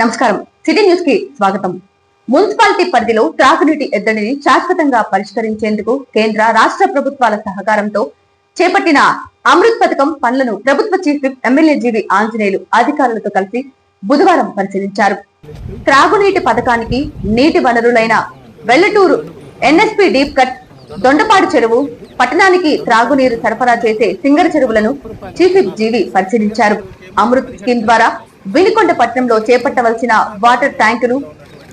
నమస్కారం. సిటీ న్యూస్కి స్వాగతం. మున్సిపాలిటీ పరిధిలో త్రాగునీటి ఎద్దడిని శాశ్వతంగా పరిష్కరించేందుకు కేంద్ర రాష్ట్ర ప్రభుత్వాల సహకారంతో చేపట్టిన అమృత్ పథకం పనులను ప్రభుత్వ chief whip MLA G V Anjaneyulu అధికారులతో కలిసి బుధవారం పరిశీలించారు. త్రాగునీటి పథకానికి నీటి వనరులైన Vellaturu NSP deep cut Dondapadu చెరువు పట్టణానికి త్రాగునీరు సరఫరా చేసే సింగర చెరువులను చీఫ్ విప్ జీవి పరిశీలించారు. అమృత్ స్కీమ్ ద్వారా వినుకొండ పట్టణంలో చేపట్టవలసిన వాటర్ ట్యాంకులు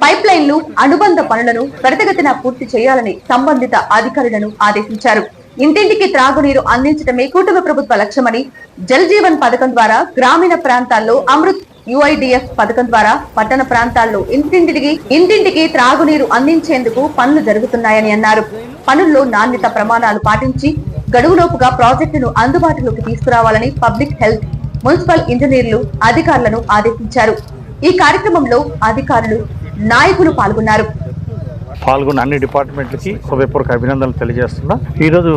పైప్ లైన్లు అనుబంధ పనులను త్వరితగతిన పూర్తి చేయాలని సంబంధిత అధికారులను ఆదేశించారు. ఇంటింటికి త్రాగునీరు అందించడమే కూటమి ప్రభుత్వ లక్ష్యమని జల్ జీవన్ పథకం ద్వారా గ్రామీణ ప్రాంతాల్లో అమృత్ యుఐడిఎఫ్ పథకం ద్వారా పట్టణ ప్రాంతాల్లో ఇంటింటికి ఇంటింటికి త్రాగునీరు అందించేందుకు పనులు జరుగుతున్నాయని అన్నారు. పనుల్లో నాణ్యత ప్రమాణాలు పాటించి గడువులోపుగా ప్రాజెక్టును అందుబాటులోకి తీసుకురావాలని పబ్లిక్ హెల్త్ మున్సిపల్ ఇంజనీర్లు అధికారులను ఆదేశించారు. ఈ కార్యక్రమంలో అధికారులు నాయకులు పాల్గొన్నారు. పాల్గొన్న అన్ని డిపార్ట్మెంట్లకి హృదయపూర్వక అభినందనలు తెలియజేస్తున్నా. ఈరోజు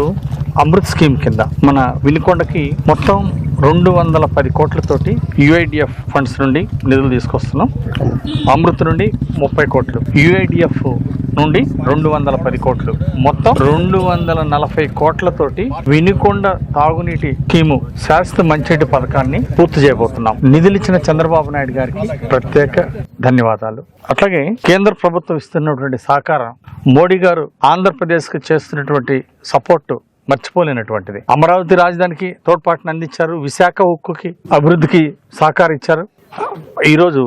అమృత్ స్కీమ్ కింద మన వినుకొండకి మొత్తం రెండు వందల పది కోట్లతోటి యుఐడిఎఫ్ ఫండ్స్ నుండి నిధులు తీసుకొస్తున్నాం. అమృత్ నుండి ముప్పై కోట్లు. యుఐడిఎఫ్ నుండి రెండు వందల పది కోట్లు. మొత్తం రెండు వందల నలభై కోట్లతోటి వినుకొండ తాగునీటి స్కీము శాశ్వత మంచినీటి పథకాన్ని పూర్తి చేయబోతున్నాం. నిధులు ఇచ్చిన చంద్రబాబు నాయుడు గారికి ప్రత్యేక ధన్యవాదాలు. అట్లాగే కేంద్ర ప్రభుత్వం ఇస్తున్నటువంటి సహకారం మోడీ గారు ఆంధ్రప్రదేశ్కి చేస్తున్నటువంటి సపోర్టు మర్చిపోలేనటువంటిది. అమరావతి రాజధానికి తోడ్పాటును అందించారు విశాఖ ఉక్కుకి అభివృద్ధికి సహకరించారు ఈరోజు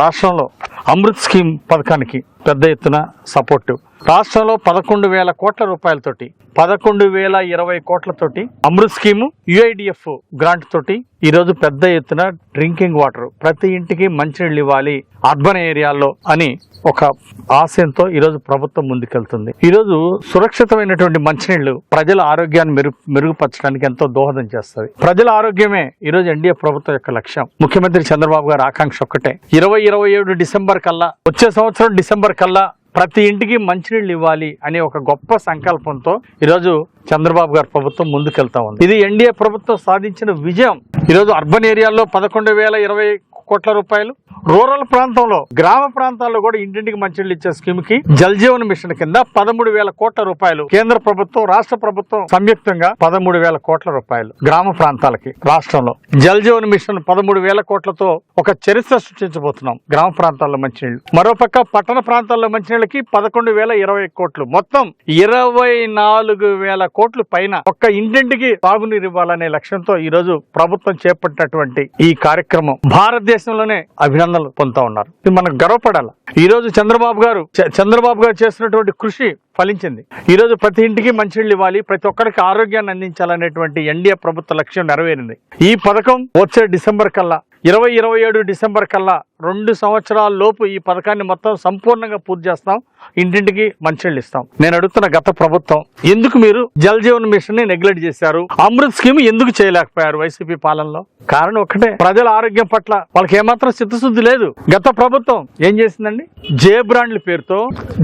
రాష్ట్రంలో అమృత్ స్కీమ్ పథకానికి పెద్ద ఎత్తున సపోర్టు రాష్ట్రంలో పదకొండు వేల కోట్ల రూపాయలతోటి పదకొండు వేల ఇరవై కోట్లతోటి అమృత్ స్కీము యుఐడిఎఫ్ గ్రాంట్ తోటి ఈరోజు పెద్ద ఎత్తున డ్రింకింగ్ వాటర్ ప్రతి ఇంటికి మంచినీళ్ళు ఇవ్వాలి అర్బన్ ఏరియాల్లో అని ఒక ఆశయంతో ఈరోజు ప్రభుత్వం ముందుకెళ్తుంది. ఈరోజు సురక్షితమైనటువంటి మంచినీళ్ళు ప్రజల ఆరోగ్యాన్ని మెరుగు మెరుగుపరచడానికి ఎంతో దోహదం చేస్తుంది ప్రజల ఆరోగ్యమే ఈరోజు ఎన్డీఏ ప్రభుత్వం యొక్క లక్ష్యం. ముఖ్యమంత్రి చంద్రబాబు గారి ఆకాంక్ష ఒక్కటే. ఇరవై ఇరవై ఏడు డిసెంబర్ కల్లా వచ్చే సంవత్సరం డిసెంబర్ కల్లా ప్రతి ఇంటికి మంచినీళ్ళు ఇవ్వాలి అనే ఒక గొప్ప సంకల్పంతో ఈరోజు చంద్రబాబు గారి ప్రభుత్వం ముందుకెళ్తా ఉంది. ఇది ఎన్డీఏ ప్రభుత్వం సాధించిన విజయం. ఈరోజు అర్బన్ ఏరియాల్లో పదకొండు వేల ఇరవై కోట్ల రూపాయలు. రూరల్ ప్రాంతంలో గ్రామ ప్రాంతాల్లో కూడా ఇంటింటికి మంచినీళ్ళు ఇచ్చే స్కీమ్కి జల్జీవన్ మిషన్ కింద పదమూడు వేల కోట్ల రూపాయలు. కేంద్ర ప్రభుత్వం రాష్ట్ర ప్రభుత్వం సంయుక్తంగా పదమూడు వేల కోట్ల రూపాయలు గ్రామ ప్రాంతాలకి రాష్ట్రంలో. జల్జీవన్ మిషన్ పదమూడు వేల కోట్లతో ఒక చరిత్ర సృష్టించబోతున్నాం. గ్రామ ప్రాంతాల్లో మంచినీళ్ళు. మరోపక్క పట్టణ ప్రాంతాల్లో మంచినీళ్ళకి పదకొండు వేల ఇరవై కోట్లు. మొత్తం ఇరవై నాలుగు వేల కోట్లు పైన ఒక్క ఇంటింటికి తాగునీరు ఇవ్వాలనే లక్ష్యంతో ఈ రోజు ప్రభుత్వం చేపట్టినటువంటి ఈ కార్యక్రమం. భారతదేశ దేశంలోనే అభినందనలు పొందుతా ఉన్నారు. ఇది మనకు గర్వపడాలి? ఈ రోజు చంద్రబాబు గారు చంద్రబాబు గారు చేస్తున్నటువంటి కృషి ఫలించింది. ఈ రోజు ప్రతి ఇంటికి మంచినీళ్ళు ఇవ్వాలి ప్రతి ఒక్కరికి ఆరోగ్యాన్ని అందించాలనేటువంటి ఎన్డీఏ ప్రభుత్వ లక్ష్యం నెరవేరింది. ఈ పథకం వచ్చే డిసెంబర్ కల్లా ఇరవై ఇరవై ఏడు డిసెంబర్ కల్లా రెండు సంవత్సరాల లోపు ఈ పథకాన్ని మొత్తం సంపూర్ణంగా పూర్తి చేస్తాం. ఇంటింటికి మంచినీళ్ళు ఇస్తాం. నేను అడుగుతున్న గత ప్రభుత్వం ఎందుకు మీరు జల్ జీవన్ మిషన్ని నెగ్లెక్ట్ చేశారు? అమృత్ స్కీమ్ ఎందుకు చేయలేకపోయారు వైసీపీ పాలనలో? కారణం ఒకటే ప్రజల ఆరోగ్యం పట్ల వాళ్ళకి ఏమాత్రం చిత్తశుద్ధి లేదు. గత ప్రభుత్వం ఏం చేసిందండి? జే బ్రాండ్ల పేరుతో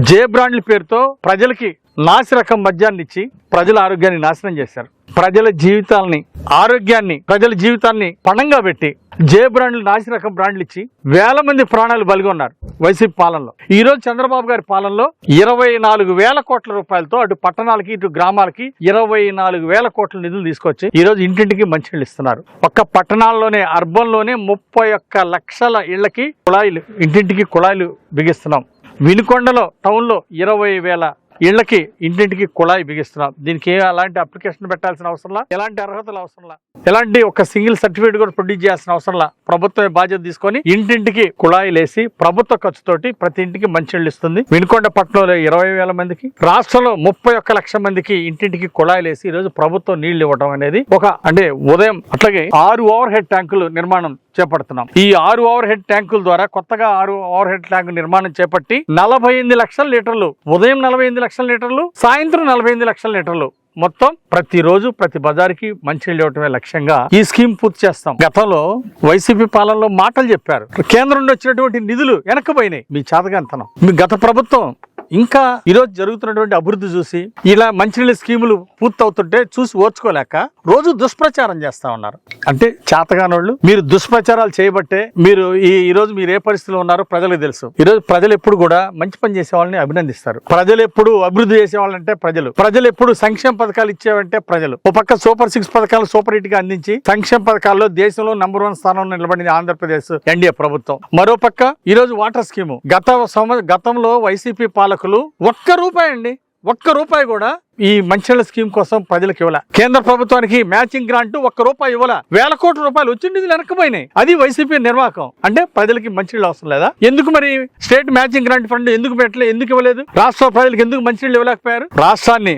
జే బ్రాండ్ల పేరుతో ప్రజలకి నాసిరకం మద్యాన్ని ఇచ్చి ప్రజల ఆరోగ్యాన్ని నాశనం చేశారు. ప్రజల జీవితాలని ఆరోగ్యాన్ని ప్రజల జీవితాన్ని పణంగా పెట్టి జే బ్రాండ్లు నాసిరకం బ్రాండ్లు ఇచ్చి వేల మంది ప్రాణాలు బలిగొన్నారు వైసీపీ పాలనలో. ఈ రోజు చంద్రబాబు గారి పాలనలో ఇరవై నాలుగు వేల కోట్ల రూపాయలతో అటు పట్టణాలకి ఇటు గ్రామాలకి ఇరవై నాలుగు వేల కోట్ల నిధులు తీసుకొచ్చి ఈ రోజు ఇంటింటికి మంచినీళ్ళు ఇస్తున్నారు. ఒక్క పట్టణాల్లోనే అర్బన్లోనే ముప్పై ఒక్క లక్షల ఇళ్ళకి కుళాయిలు ఇంటింటికి కుళాయిలు బిగిస్తున్నాం. వినుకొండలో టౌన్లో ఇరవై వేల ఇళ్ళకి ఇంటింటికి కుళాయి బిగిస్తున్నాం. దీనికి ఏ అలాంటి అప్లికేషన్ పెట్టాల్సిన అవసరంలా ఎలాంటి అర్హతలు అవసరంలా ఎలాంటి ఒక సింగిల్ సర్టిఫికేట్ కూడా ప్రొడ్యూస్ చేయాల్సిన అవసరంలా ప్రభుత్వమే బాధ్యత తీసుకొని ఇంటింటికి కుళాయిలు వేసి ప్రభుత్వ ఖర్చుతోటి ప్రతి ఇంటికి మంచినీళ్ళు ఇస్తుంది. వినుకొండ పట్టణంలో ఇరవై వేల మందికి రాష్ట్రంలో ముప్పై ఒక్క లక్ష మందికి ఇంటింటికి కుళాయిలు వేసి ఈ రోజు ప్రభుత్వం నీళ్ళు ఇవ్వడం అనేది ఒక అంటే ఉదయం అట్లాగే ఆరు ఓవర్ హెడ్ ట్యాంకులు నిర్మాణం చేపడుతున్నాం. ఈ ఆరు ఓవర్ హెడ్ ట్యాంకుల ద్వారా కొత్తగా ఆరు ఓవర్ హెడ్ ట్యాంకు నిర్మాణం చేపట్టి నలభై ఎనిమిది లక్షల లీటర్లు ఉదయం నలభై ఎనిమిది లక్షల లీటర్లు సాయంత్రం నలభై ఎనిమిది లక్షల లీటర్లు మొత్తం ప్రతిరోజు ప్రతి బజార్కి మంచినీళ్ళు ఇవ్వటమే లక్ష్యంగా ఈ స్కీమ్ పూర్తి చేస్తాం. గతంలో వైసీపీ పాలనలో మాటలు చెప్పారు. కేంద్రం నుండి వచ్చినటువంటి నిధులు వెనక్కిపోయినాయి మీ చేతగాంతనం మీ గత ప్రభుత్వం ఇంకా ఈరోజు జరుగుతున్నటువంటి అభివృద్ధి చూసి ఇలా మంచినీళ్ళ స్కీములు పూర్తవుతుంటే చూసి ఓర్చుకోలేక రోజు దుష్ప్రచారం చేస్తా ఉన్నారు. అంటే చేతగానోళ్ళు మీరు దుష్ప్రచారాలు చేయబట్టే మీరు ఈ ఈరోజు మీరు ఏ పరిస్థితిలో ఉన్నారో ప్రజలకు తెలుసు. ఈరోజు ప్రజలు ఎప్పుడు కూడా మంచి పని చేసే వాళ్ళని అభినందిస్తారు. ప్రజలు ఎప్పుడు అభివృద్ధి చేసే వాళ్ళంటే ప్రజలు. ప్రజలు ఎప్పుడు సంక్షేమ పథకాలు ఇచ్చేవంటే ప్రజలు. ఒక పక్క సూపర్ సిక్స్ పథకాలు సూపర్ హిట్గా అందించి సంక్షేమ పథకాల్లో దేశంలో నంబర్ వన్ స్థానంలో నిలబడింది ఆంధ్రప్రదేశ్ ఎన్డీఏ ప్రభుత్వం. మరో పక్క ఈ రోజు వాటర్ స్కీము. గత గతంలో వైసీపీ పాలకులు ఒక్క రూపాయి అండి ఒక్క రూపాయి కూడా ఈ మంచినీళ్ళ స్కీమ్ కోసం ప్రజలకు ఇవ్వాల. కేంద్ర ప్రభుత్వానికి మ్యాచింగ్ గ్రాంట్ ఒక్క రూపాయి ఇవ్వాల. వేల కోట్ల రూపాయలు వచ్చి నిధులు వెనక్కిపోయినాయి అది వైసీపీ నిర్వాహకం. అంటే ప్రజలకి మంచినీళ్ళు అవసరం లేదా? ఎందుకు మరి స్టేట్ మ్యాచింగ్ గ్రాంట్ ఫండ్ ఎందుకు పెట్టలేదు ఎందుకు ఇవ్వలేదు? రాష్ట్ర ప్రజలకు ఎందుకు మంచినీళ్ళు ఇవ్వలేకపోయారు? రాష్ట్రాన్ని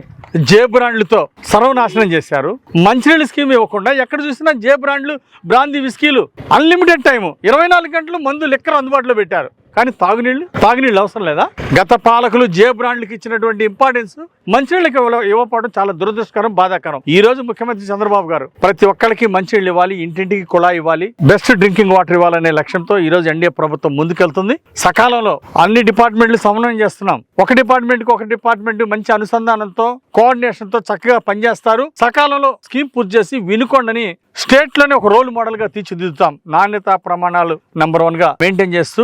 జే బ్రాండ్లతో సర్వనాశనం చేశారు. మంచినీళ్ళ స్కీమ్ ఇవ్వకుండా ఎక్కడ చూసినా జే బ్రాండ్లు బ్రాంది విస్కీలు. అన్లిమిటెడ్ టైం ఇరవై నాలుగు గంటలు మందు లిక్కర్ అందుబాటులో పెట్టారు. కానీ తాగునీళ్ళు తాగునీళ్ళు అవసరం లేదా? గత పాలకులు జే బ్రాండ్లకు ఇచ్చినటువంటి ఇంపార్టెన్స్ మంచినీళ్ళకి ఇవ్వకపోవడం చాలా దురదృష్టకరం బాధాకరం. ఈ రోజు ముఖ్యమంత్రి చంద్రబాబు గారు ప్రతి ఒక్కరికి మంచినీళ్ళు ఇవ్వాలి ఇంటింటికి కుళాయి ఇవ్వాలి బెస్ట్ డ్రింకింగ్ వాటర్ ఇవ్వాలనే లక్ష్యంతో ఈ రోజు ఎన్డీఏ ప్రభుత్వం ముందుకెళ్తుంది. సకాలంలో అన్ని డిపార్ట్మెంట్లు సమన్వయం చేస్తున్నాం. ఒక డిపార్ట్మెంట్కి ఒక డిపార్ట్మెంట్ మంచి అనుసంధానంతో కోఆర్డినేషన్తో చక్కగా పనిచేస్తారు. సకాలంలో స్కీమ్ పూర్తి చేసి వినుకొండని స్టేట్లోనే ఒక రోల్ మోడల్గా తీర్చిదిద్దుతాం. నాణ్యత ప్రమాణాలు నంబర్ వన్గా మెయింటైన్ చేస్తూ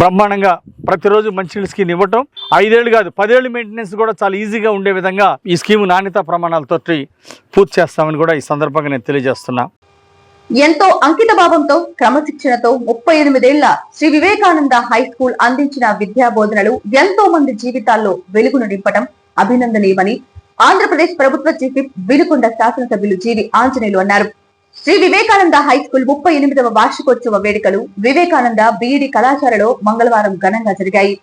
బ్రహ్మాండంగా ప్రతిరోజు మంచినీళ్ళ స్కీమ్ ఇవ్వటం ఐదేళ్ళు కాదు పదేళ్ళు మెయింటెనెన్స్ కూడా చాలా ఈజీగా ఉండే విధంగా ఈ స్కీమ్ నాణ్యత ప్రమాణాలతో పూర్తి చేస్తామని కూడా ఈ సందర్భంగా నేను తెలియజేస్తున్నా. ఎంతో అంకిత భావంతో క్రమశిక్షణతో ముప్పై ఎనిమిదేళ్ళ శ్రీ వివేకానంద హై స్కూల్ అందించిన విద్యా బోధనలు ఎంతో మంది జీవితాల్లో వెలుగును నింపడం అభినందనీయమని ఆంధ్రప్రదేశ్ ప్రభుత్వ చీఫ్ వినుకొండ శాసనసభ్యులు జీవి ఆంజనేయులు అన్నారు. శ్రీ వివేకానంద హై స్కూల్ ముప్పై ఎనిమిదవ వార్షికోత్సవ వేడుకలు వివేకానంద బీఈడి కళాశాలలో మంగళవారం ఘనంగా జరిగాయి.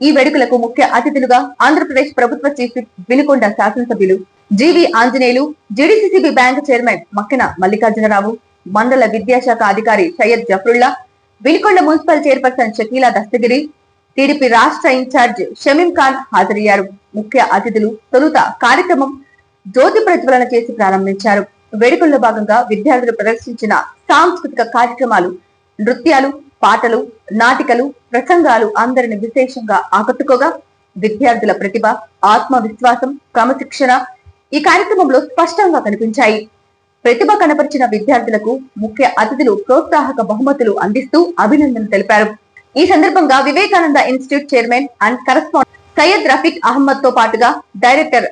ఈ వేడుకలకు ముఖ్య అతిథులుగా ఆంధ్రప్రదేశ్ ప్రభుత్వ చీఫ్ వినుకొండ శాసనసభ్యులు G V Anjaneyulu GDCCB bank chairman Makkina Mallikarjunarao మండల విద్యాశాఖ అధికారి Syed Jafarullah Vinukonda municipal chairperson Shakeela Dastagiri TDP రాష్ట్ర ఇన్ఛార్జ్ షమీం ఖాన్ హాజరయ్యారు. ముఖ్య అతిథులు తొలుత కార్యక్రమం జ్యోతి ప్రజ్వలన చేసి ప్రారంభించారు. వేడుకల్లో భాగంగా విద్యార్థులు ప్రదర్శించిన సాంస్కృతిక కార్యక్రమాలు నృత్యాలు పాటలు నాటికలు ప్రసంగాలు అందరిని విశేషంగా ఆకట్టుకోగా విద్యార్థుల ప్రతిభ ఆత్మవిశ్వాసం క్రమశిక్షణ ఈ కార్యక్రమంలో స్పష్టంగా కనిపించాయి. ప్రతిభ కనపరిచిన విద్యార్థులకు ముఖ్య అతిథులు ప్రోత్సాహక బహుమతులు అందిస్తూ అభినందనలు తెలిపారు. ఈ సందర్భంగా Vivekananda institute chairman and correspondent Syed Rafiq అహ్మద్తో పాటుగా డైరెక్టర్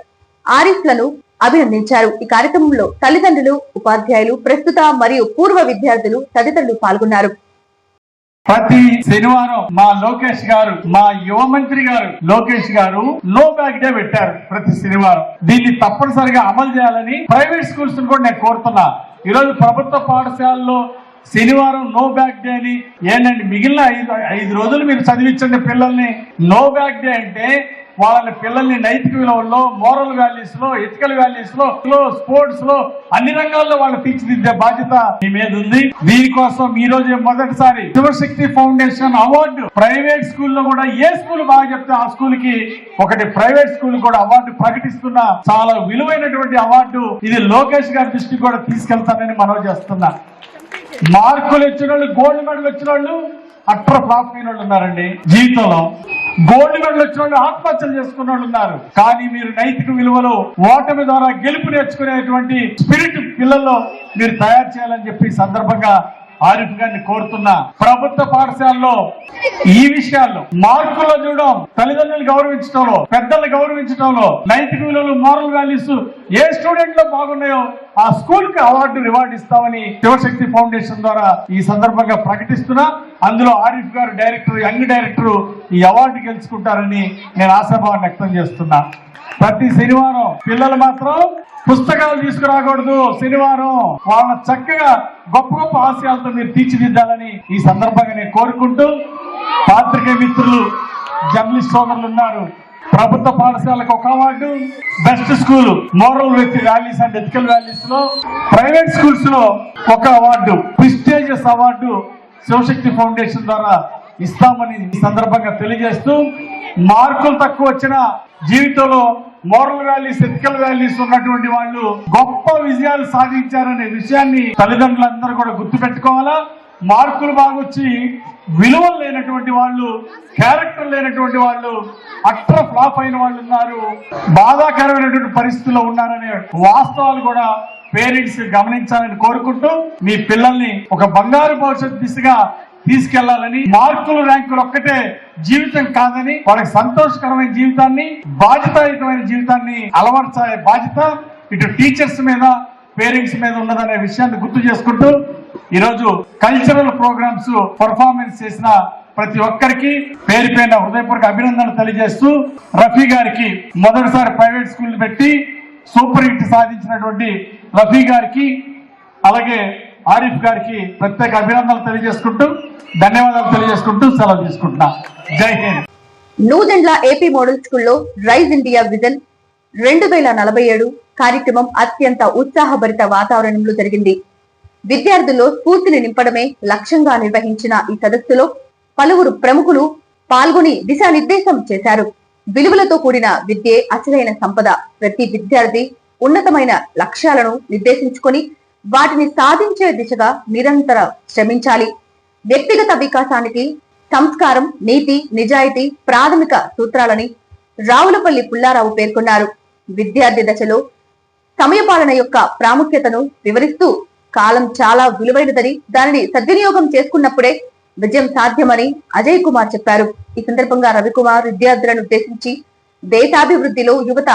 ఆరిఫ్లను అభినందించారు. ఈ కార్యక్రమంలో తల్లిదండ్రులు ఉపాధ్యాయులు ప్రస్తుత మరియు పూర్వ విద్యార్థులు తదితరులు పాల్గొన్నారు. ప్రతి శనివారం మా లోకేష్ గారు మా యువ మంత్రి గారు లోకేష్ గారు నో బ్యాగ్ డే పెట్టారు ప్రతి శనివారం. దీన్ని తప్పనిసరిగా అమలు చేయాలని ప్రైవేట్ స్కూల్స్ కూడా నేను కోరుతున్నా. ఈరోజు ప్రభుత్వ పాఠశాలలో శనివారం నో బ్యాగ్ డే అని ఏంటంటే మిగిలిన ఐదు ఐదు రోజులు మీరు చదివించండి పిల్లల్ని. నో బ్యాగ్ డే అంటే వాళ్ళని పిల్లల్ని నైతిక విలువల్లో మోరల్ వాల్యూస్లో ఎథికల్ వాల్యూస్లో స్పోర్ట్స్లో అన్ని రంగాల్లో వాళ్ళు తీర్చిదిద్దే బాధ్యత మీ మీద ఉంది. దీనికోసం ఈ రోజే మొదటిసారి శివశక్తి ఫౌండేషన్ అవార్డు ప్రైవేట్ స్కూల్లో కూడా ఏ స్కూల్ బాగా చెప్తే ఆ స్కూల్కి ఒకటి ప్రైవేట్ స్కూల్ కూడా అవార్డు ప్రకటిస్తున్న. చాలా విలువైనటువంటి అవార్డు ఇది లోకేష్ గారి దృష్టికి కూడా తీసుకెళ్తానని మనవి చేస్తున్నా. మార్కులు వచ్చిన వాళ్ళు గోల్డ్ మెడల్ వచ్చిన వాళ్ళు అట్ర ఫ్లాప్ అయిన వాళ్ళు ఉన్నారండి. జీవితంలో గోల్డ్ మెడల్ వచ్చిన వాళ్ళు ఆత్మహత్యలు చేసుకున్న వాళ్ళు ఉన్నారు. కానీ మీరు నైతిక విలువలు ఓటమి ద్వారా గెలుపు నేర్చుకునేటువంటి స్పిరిట్ పిల్లల్లో మీరు తయారు చేయాలని చెప్పి సందర్భంగా ఆరిఫ్ గారిని కోరుతున్నా ప్రభుత్వ పాఠశాలలో ఈ విషయాల్లో మార్కుల్లో చూడడం తల్లిదండ్రులు గౌరవించడంలో పెద్దల్ని గౌరవించడంలో నైతిక విలువలు మారల్ వాల్యూస్ ఏ స్టూడెంట్లో బాగున్నాయో ఆ స్కూల్కి అవార్డు రివార్డు ఇస్తామని శివశక్తి ఫౌండేషన్ ద్వారా ఈ సందర్భంగా ప్రకటిస్తున్నా. అందులో ఆరిఫ్ గారు డైరెక్టర్ యంగ్ డైరెక్టర్ ఈ అవార్డు గెలుచుకుంటారని నేను ఆశాభావం వ్యక్తం చేస్తున్నా. ప్రతి శనివారం పిల్లలు మాత్రం పుస్తకాలు తీసుకురాకూడదు శనివారం. వాళ్ళ చక్కగా గొప్ప గొప్ప ఆశయాలతో మీరు తీర్చిదిద్దాలని ఈ సందర్భంగా నేను కోరుకుంటూ పాత్రికే మిత్రులు జర్నలిస్ట్ సోదరులు ఉన్నారు. ప్రభుత్వ పాఠశాలకు ఒక అవార్డు బెస్ట్ స్కూల్ మోరల్ వ్యక్తి వ్యాలీస్ అండ్ ఎథికల్ వ్యాలీస్లో ప్రైవేట్ స్కూల్స్లో ఒక award prestigious award Shivashakti foundation ద్వారా ఇస్తామని ఈ సందర్భంగా తెలియజేస్తూ మార్కులు తక్కువ వచ్చిన జీవితంలో మోరల్ వాల్యూస్ ఎథికల్ వాల్యూస్ ఉన్నటువంటి వాళ్ళు గొప్ప విజయాలు సాధించారనే విషయాన్ని తల్లిదండ్రులందరూ కూడా గుర్తు పెట్టుకోవాలా మార్కులు బాగొచ్చి విలువలు లేనటువంటి వాళ్ళు క్యారెక్టర్ లేనటువంటి వాళ్ళు అట్ర ఫ్లాప్ అయిన వాళ్ళు ఉన్నారు బాధాకరమైనటువంటి పరిస్థితుల్లో ఉన్నారనే వాస్తవాలు కూడా పేరెంట్స్ గమనించాలని కోరుకుంటూ మీ పిల్లల్ని ఒక బంగారు భవిష్యత్ దిశగా తీసుకెళ్ళాలని మార్కులు ర్యాంకులు ఒక్కటే జీవితం కాదని వాళ్ళకి సంతోషకరమైన జీవితాన్ని బాధ్యతాయుతమైన జీవితాన్ని అలవర్చాలే బాధ్యత ఇటు టీచర్స్ మీద పేరెంట్స్ మీద ఉన్నదనే విషయాన్ని గుర్తు చేసుకుంటూ ఈరోజు కల్చరల్ ప్రోగ్రామ్స్ పర్ఫార్మెన్స్ చేసిన ప్రతి ఒక్కరికి పేరు పైన హృదయపూర్వక అభినందనలు తెలియజేస్తూ రఫీ గారికి మొదటిసారి ప్రైవేట్ స్కూల్ పెట్టి సూపర్ హిట్ సాధించినటువంటి రఫీ గారికి అలాగే ఆరిఫ్ గారికి ప్రత్యేక అభినందనలు తెలియజేసుకుంటూ ధన్యవాదాలు తెలియజేసుకుంటూ సెలవు తీసుకుంటున్నా. జై హింద్. నూదెండ్ల ఏపీ మోడల్ స్కూల్లో రైజ్ ఇండియా విజన్ రెండు వేల నలభై ఏడు కార్యక్రమం అత్యంత ఉత్సాహభరిత వాతావరణంలో జరిగింది. విద్యార్థుల్లో స్ఫూర్తిని నింపడమే లక్ష్యంగా నిర్వహించిన ఈ సదస్సులో పలువురు ప్రముఖులు పాల్గొని దిశానిర్దేశం చేశారు. విలువలతో కూడిన విద్యే అసలైన సంపద. ప్రతి విద్యార్థి ఉన్నతమైన లక్ష్యాలను నిర్దేశించుకొని వాటిని సాధించే దిశగా నిరంతర శ్రమించాలి. వ్యక్తిగత వికాసానికి సంస్కారం నీతి నిజాయితీ ప్రాథమిక సూత్రాలని రావులపల్లి పుల్లారావు పేర్కొన్నారు. విద్యార్థి దశలో సమయపాలన యొక్క ప్రాముఖ్యతను వివరిస్తూ కాలం చాలా విలువైనదని దానిని సద్వినియోగం చేసుకున్నప్పుడే విజయం సాధ్యమని అజయ్ కుమార్ చెప్పారు. ఈ సందర్భంగా రవికుమార్ విద్యార్థులను ఉద్దేశించి దేశాభివృద్ధిలో యువత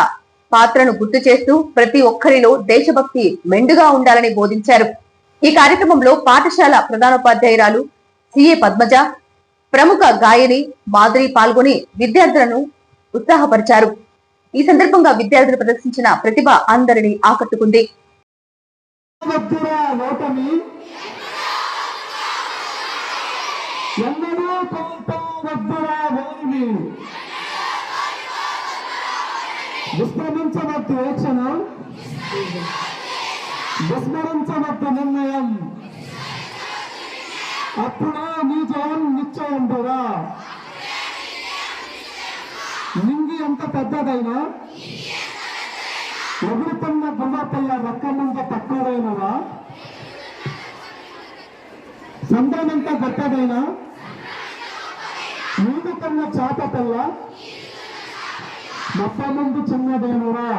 పాత్రను గుర్తు చేస్తూ ప్రతి ఒక్కరిలో దేశభక్తి మెండుగా ఉండాలని బోధించారు. ఈ కార్యక్రమంలో పాఠశాల ప్రధానోపాధ్యాయురాలు సిఏ పద్మజ ప్రముఖ గాయని మాధురి పాల్గొని విద్యార్థులను ఉత్సాహపరిచారు. ఈ సందర్భంగా విద్యార్థులు ప్రదర్శించిన ప్రతిభ అందరినీ ఆకట్టుకుంది. వద్దురా ఎన్నడూ కోపం విస్మరించవద్దు నిర్ణయం. అప్పుడే నీ జయం నిశ్చయం దూరా నింగి ఎంత పెద్దదైనా ఎగురుతున్న గుమ్మ పిల్ల రెక్క తక్కువైనవా సంతానంత గొప్పదైనా ఈదుతున్న చాప పిల్ల మొప్ప ముందు చిన్నదేనురా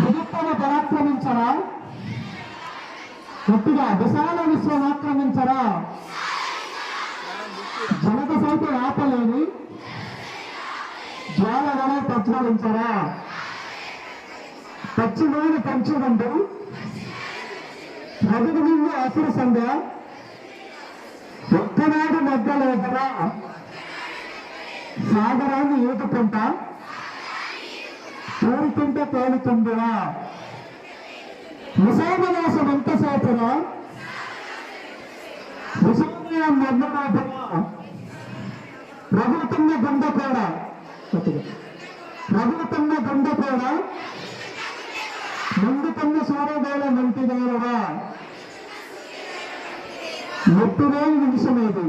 విలుప్పన పరాక్రమించరా? గట్టిగా విశాల విశ్వం ఆక్రమించరా? జనత సైతం ఆపలేని జ్వాలవనే ప్రజ్వలించరా? పచ్చిమైన పంచుడంటూ ప్రజల నుండి అసురు ఒక్కనాడు మగ్గలేదురా? సాగరాన్ని ఈటుకుంటా తోడుతుంటే తేలుతుందిరా. విశాఖనాశం ఎంతసేపురా విషామయం నిర్ణమాపురా రగులుతున్న గుండె కూడా రగులుతున్న గుండె కూడా ముందుకున్న సూర్యోదయాల మంటి దేవుడా ముట్టులేని నిమిషమేది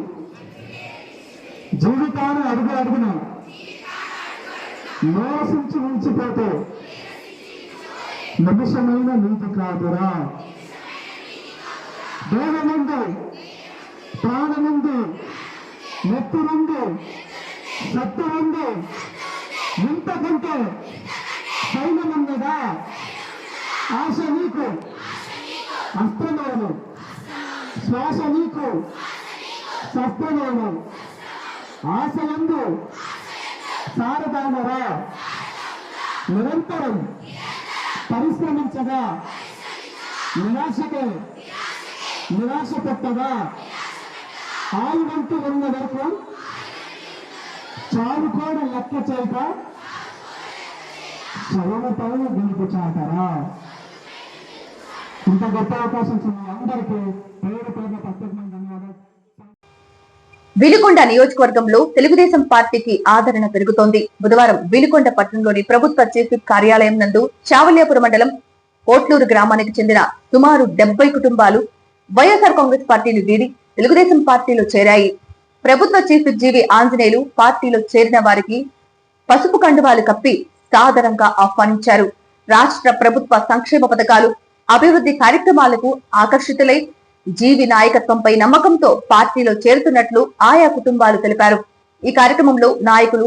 జీవితాన్ని అడుగు అడుగున మోసించి ఉంచిపోతే నిమిషమైన నీతి కాదురా. దేహముంది ప్రాణముంది నెత్తురుందు సత్తు ఉంది ఇంతకంటే సైన్యమున్నదా? ఆశ నీకు అస్త్రమేను. శ్వాస నీకు శస్త్రమేను. ఆశలందు సారదానరా నిరంతరం పరిశ్రమించగా నిరాశకే నిరాశ పెట్టగా ఆయువంతు ఉన్న వరకు చావు లెక్క చేయక చదువు పైన గెలుపు చాటరా ఇంత గొప్ప అవకాశం అందరికీ పేరు పేరు ప్రత్యేకమైన విలుకొండ నియోజకవర్గంలో తెలుగుదేశం పార్టీకి ఆదరణ పెరుగుతోంది. బుధవారం విలుకొండ పట్టణంలోని ప్రభుత్వ చీఫ్ కార్యాలయం నందు చావల్యాపురం మండలం కోట్లూరు గ్రామానికి చెందిన సుమారు డెబ్బై కుటుంబాలు వైఎస్ఆర్ కాంగ్రెస్ పార్టీని వీడి తెలుగుదేశం పార్టీలో చేరాయి. ప్రభుత్వ చీఫ్ జీవి ఆంజనేయులు పార్టీలో చేరిన వారికి పసుపు కండువాలు కప్పి సాదరంగా ఆహ్వానించారు. రాష్ట్ర ప్రభుత్వ సంక్షేమ పథకాలు అభివృద్ధి కార్యక్రమాలకు ఆకర్షితులై జీవి నాయకత్వంపై నమ్మకంతో పార్టీలో చేరుతున్నట్లు ఆయా కుటుంబాలు తెలిపారు. ఈ కార్యక్రమంలో నాయకులు